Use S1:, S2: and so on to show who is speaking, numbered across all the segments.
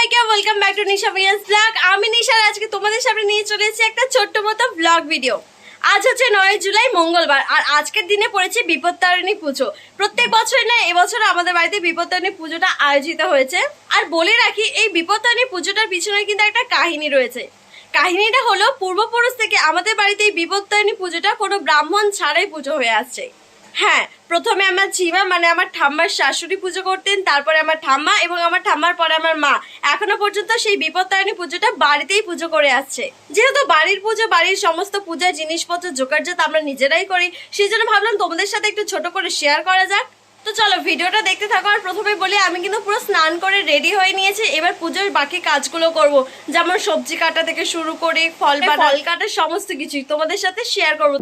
S1: সবাইকে নিশা আজকে তোমাদের সামনে নিয়ে একটা ছোট্ট মতো ব্লগ ভিডিও আজ হচ্ছে জুলাই, মঙ্গলবার, আর আজকের দিনে পুজো। প্রত্যেক এবছর আমাদের বাড়িতে পুজোটা আয়োজিত হয়েছে। আর বলে রাখি, এই বিপত্তারিণী পুজোটার পিছনে কিন্তু একটা কাহিনী রয়েছে। কাহিনীটা হলো, পূর্বপুরুষ থেকে আমাদের বাড়িতে এই বিপত্তারিণী পুজোটা কোনো ব্রাহ্মণ ছাড়াই পুজো হয়ে আসছে। হ্যাঁ প্রথমে আমার ঝিমা মানে আমার ঠাম্মার শাশুড়ি পুজো করতেন তারপরে আমার ঠাম্মা এবং আমার ঠাম্মার পরে আমার মা। এখনও পর্যন্ত সেই বিপত্তারিণী পুজোটা বাড়িতেই পুজো করে আসছে। যেহেতু বাড়ির পুজো বাড়ির সমস্ত পূজার জিনিসপত্র জোগাড়জাত আমরা নিজেরাই করি সেই জন্য ভাবলাম তোমাদের সাথে একটু ছোট করে শেয়ার করা যাক। তো চলো ভিডিওটা দেখতে থাকো আর প্রথমে বলি আমি কিন্তু পুরো স্নান করে রেডি হয়ে নিয়েছি। এবার পুজোর বাকি কাজগুলো করব। যেমন সবজি কাটা থেকে শুরু করে ফল ফল কাটা সমস্ত কিছুই তোমাদের সাথে শেয়ার করব।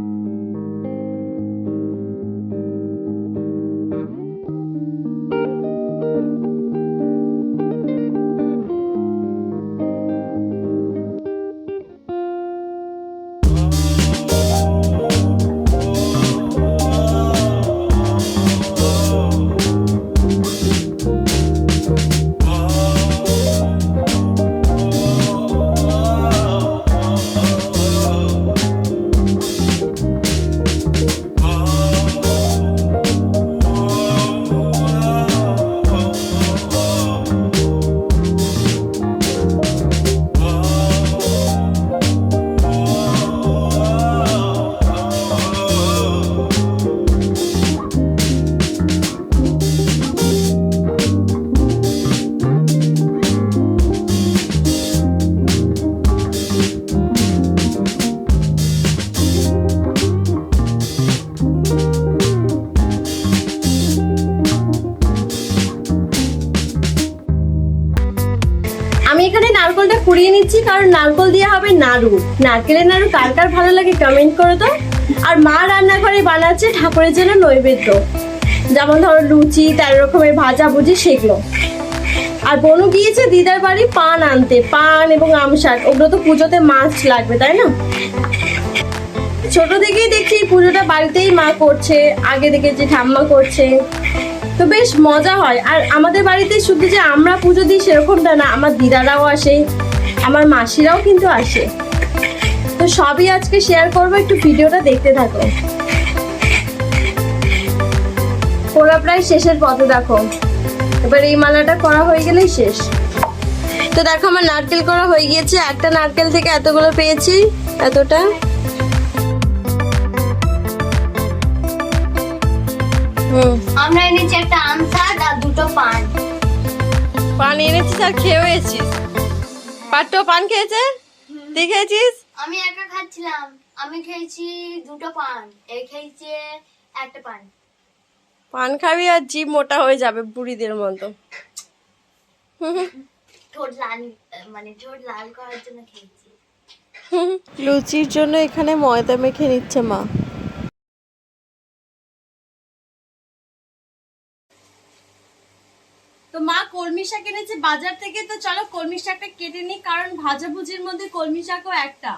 S1: নিচ্ছি কারণ নারকল দিয়ে হবে নাড়ু। নারকেলের নাড়ু কার কার ভালো লাগে কমেন্ট করো তো? আর মা রান্নাঘরে বানাচ্ছে ঠাকুরের জন্য নৈবেদ্য। যেমন ধরো লুচি, তেরো রকমের ভাজা ভুজি, সেগুলো। আর বনু গিয়েছে দিদার বাড়ি পান আনতে, পান এবং আমশাক ওগুলো তো পুজোতে মাছ লাগবে, তাই না? ছোট থেকেই দেখছি পুজোটা বাড়িতেই মা করছে, আগে দেখেছি ঠাম্মা করছে। তো বেশ মজা হয়। আর আমাদের বাড়িতে শুধু যে আমরা পুজো দিই সেরকমটা না, আমার দিদারাও আসে। আমার মাসিরাও কিন্তু আসে। তো সবই আজকে শেয়ার করব একটু ভিডিওটা দেখতে থাকো। ওরা প্রায় শেষের পথে দেখো। এবার এই মালাটা করা হয়ে গেলেই শেষ। তো দেখো আমার নারকেল করা হয়ে গিয়েছে। একটা নারকেল থেকে এতগুলো পেয়েছি এতটা।
S2: আমরা এনেছি একটা শাক আর দুটো পান।
S1: পান এনেছিস আর খেয়েও এসেছিস পাট্টো পান খেয়েছে? তুই খেয়েছিস?
S2: আমি একা খাচ্ছিলাম। আমি খেয়েছি দুটো পান। এ খেয়েছে একটা পান।
S1: পান খাবি আর জিভ মোটা হয়ে যাবে বুড়িদের মতো।
S2: ঠোঁট লাল মানে ঠোঁট লাল করার জন্য খেয়েছি।
S1: লুচির জন্য এখানে ময়দা মেখে নিচ্ছে মা। তো মা কলমি শাক এনেছে বাজার থেকে, তো চলো কলমি শাকটা কেটে নিই, কারণ ভাজাভুজির মধ্যে কলমি শাকও একটা।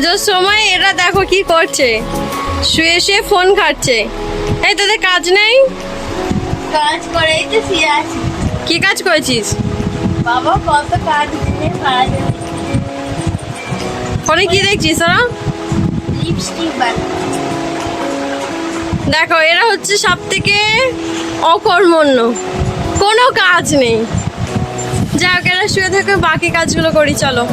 S1: পুজোর সময় এরা দেখো কি করছে? শুয়ে শুয়ে ফোন খাচ্ছে এই তোদের কাজ নেই?
S2: কাজ করেই তো শুয়ে আছি।
S1: কি কাজ করেছিস?
S2: বাবা কত কাজ দিনে কাজ
S1: ফোনে কি দেখছিস ওরা?
S2: লিপস্টিক
S1: দেখো এরা হচ্ছে সব থেকে অকর্মণ্য। কোনো
S3: কাজ নেই। যা হোক এরা শুয়ে থেকে বাকি কাজগুলো করি চলো।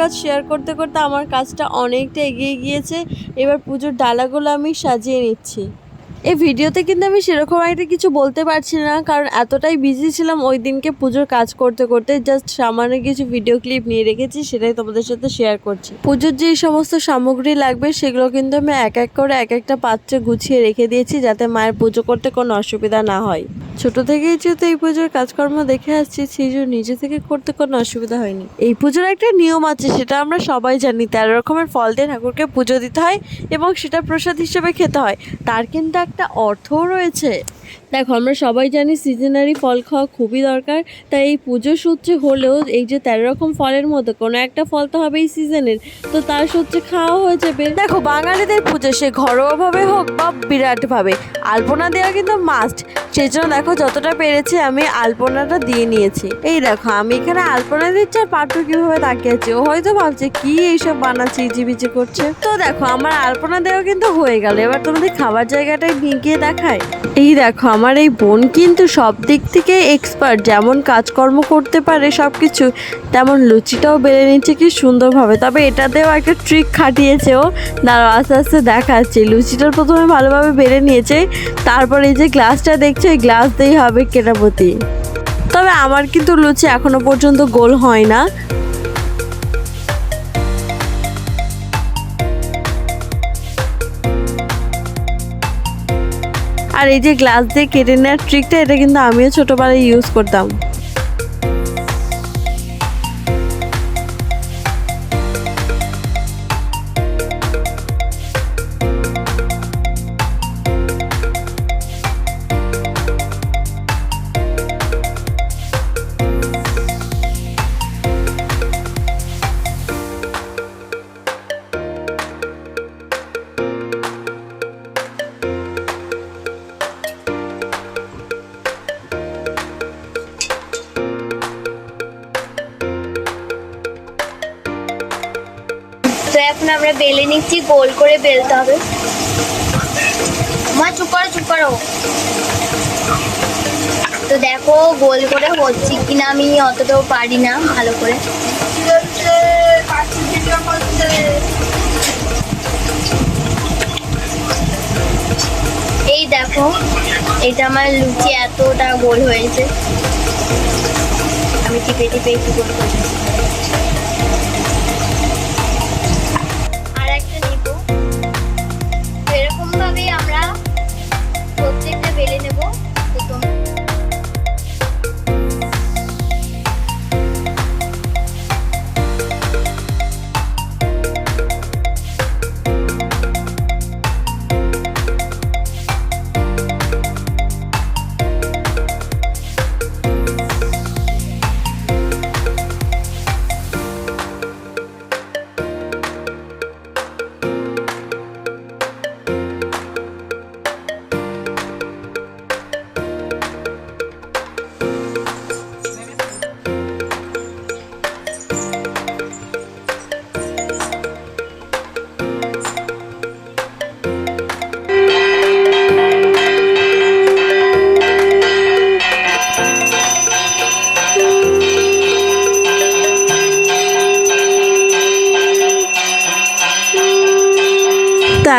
S3: কাজ শেয়ার করতে করতে আমার কাজটা অনেকটা এগিয়ে গিয়েছে। এবার পুজোর ডালাগুলো আমি সাজিয়ে নিচ্ছি। এই ভিডিওতে কিন্তু আমি সেরকম একটা কিছু বলতে পারছি না, কারণ এতটাই বিজি ছিলাম ওই দিনকে পুজোর কাজ করতে করতে জাস্ট সামান্য কিছু ভিডিও ক্লিপ নিয়ে রেখেছি, সেটাই তোমাদের সাথে শেয়ার করছি। পুজোর যে সমস্ত সামগ্রী লাগবে, সেগুলো কিন্তু আমি এক এক করে এক একটা পাত্রে গুছিয়ে রেখে দিয়েছি, যাতে মায়ের পুজো করতে কোনো অসুবিধা না হয়। ছোট থেকেই যেহেতু এই পুজোর কাজকর্ম দেখে আসছি, সেই জন্য নিজে থেকে করতে কোনো অসুবিধা হয়নি। এই পুজোর একটা নিয়ম আছে, সেটা আমরা সবাই জানি, তেরো রকমের ফল দিয়ে ঠাকুরকে পুজো দিতে হয় এবং সেটা প্রসাদ হিসেবে খেতে হয়। তার কিন্তু একটা অর্থও রয়েছে। দেখো, আমরা সবাই জানি সিজনারি ফল খাওয়া খুবই দরকার, তাই এই পুজো সূত্রে হলেও এই যে তেরো রকম ফলের মধ্যে কোনো একটা ফল তো হবে এই সিজনের, তো তার সূত্রে খাওয়া হয়ে যাবে। দেখো, বাঙালিদের পুজো সে ঘরোয়াভাবে হোক বা বিরাটভাবে, আলপনা দেওয়া কিন্তু মাস্ট সেই জন্য দেখো, যতটা পেরেছি আমি আলপনাটা দিয়ে নিয়েছি। এই দেখো, আমি এখানে আলপনা দিচ্ছি আর পাট্টু কীভাবে তাকিয়ে আছে, ও হয়তো ভাবছে, কি এইসব বানাচ্ছে, ইজিবিজি করছে? তো দেখো, আমার আলপনা দেওয়া কিন্তু হয়ে গেল। এবার তোমাদের খাবার জায়গাটায় গিয়ে দেখায় এই দেখো, আমার এই বোন কিন্তু সব দিক থেকে এক্সপার্ট যেমন কাজকর্ম করতে পারে সব কিছু তেমন লুচিটাও বেড়ে নিচ্ছে, কি সুন্দরভাবে। তবে এটাতেও একটা ট্রিক খাটিয়েছে ও। দাঁড়াও, আস্তে আস্তে দেখাচ্ছে। লুচিটার প্রথমে ভালোভাবে বেড়ে নিয়েছে, তারপর এই যে গ্লাসটা দেখছ, এই গ্লাস দিয়েই হবে কেটাপতি তবে আমার কিন্তু লুচি এখনও পর্যন্ত গোল হয় না। আর এই যে গ্লাস দিয়ে কেটে নেওয়ার ট্রিকটা এটা কিন্তু আমিও ছোটোবেলায় ইউজ করতাম।
S2: আমরা বেলে নিচ্ছি, গোল করে বেলতে হবে। মা, চুপ করো চুপ করো। তো দেখো, গোল করে হচ্ছে কিনা আমি অতটাও পারি না, ভালো করে। এই দেখো, এটা আমার লুচি এতটা গোল হয়েছে। আমি টিপে টিপে একটু গোল করে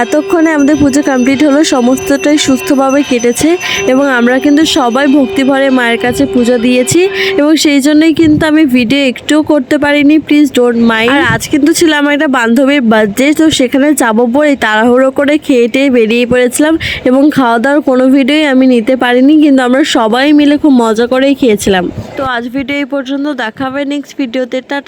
S3: এতক্ষণে আমাদের পুজো কমপ্লিট হলো, সমস্তটাই সুস্থভাবে কেটেছে এবং আমরা কিন্তু সবাই ভক্তিভরে মায়ের কাছে পুজো দিয়েছি এবং সেই জন্যই কিন্তু আমি ভিডিও একটুও করতে পারিনি প্লিজ ডোন্ট মাইন্ড আর আজ কিন্তু ছিল আমার একটা বান্ধবীর বার্থডে তো সেখানে যাব বলে তাড়াহুড়ো করে খেয়ে টেয়ে বেরিয়ে পড়েছিলাম এবং খাওয়া দাওয়ার কোনো ভিডিওই আমি নিতে পারিনি, কিন্তু আমরা সবাই মিলে খুব মজা করেই খেয়েছিলাম। তো আজ ভিডিও এই পর্যন্ত, দেখা হবে নেক্সট ভিডিওতে টাটা।